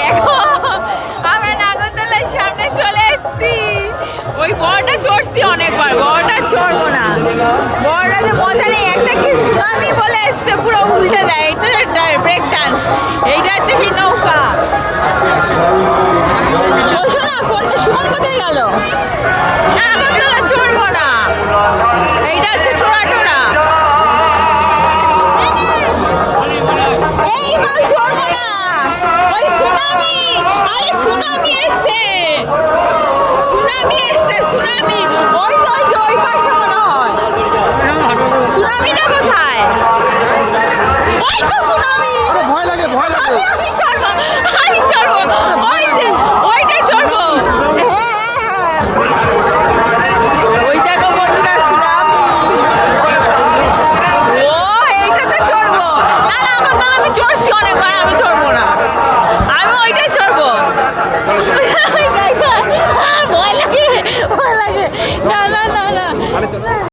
দেখো, আমরা নাগরদোলার সামনে চলে এসেছি। ওই বড়টা চড়ছি অনেকবার বড়টা চড়বো না। বড়টাতে মজা নেই, একটা কি সুনামি বলে এসছে, পুরো উল্টে দেয়। এটা ব্রেক ডান্স এইটা হচ্ছে বলছি অনেকবার আমি চড়বো না। আমি ওইটাই চড়বো। ভয় লাগে ভয় লাগে। না না না না।